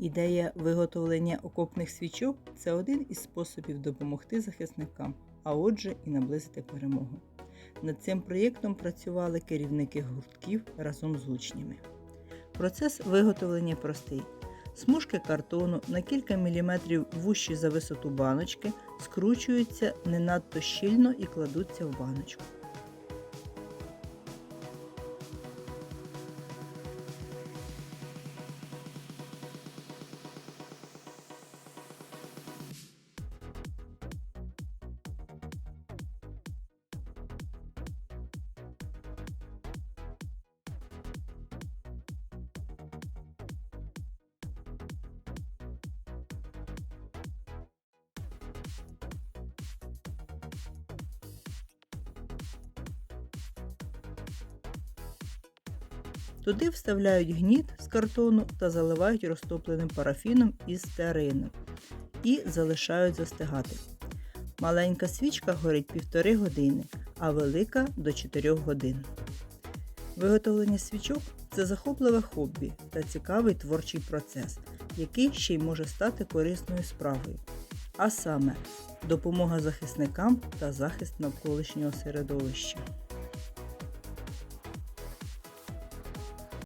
Ідея виготовлення окопних свічок це один із способів допомогти захисникам, а отже, і наблизити перемогу. Над цим проєктом працювали керівники гуртків разом з учнями. Процес виготовлення простий. Смужки картону на кілька міліметрів вущі за висоту баночки скручуються не надто щільно і кладуться в баночку. Туди вставляють гніт з картону та заливають розтопленим парафіном із стеарину і залишають застигати. Маленька свічка горить півтори години, а велика до 4 годин. Виготовлення свічок це захопливе хобі та цікавий творчий процес, який ще й може стати корисною справою. А саме допомога захисникам та захист навколишнього середовища.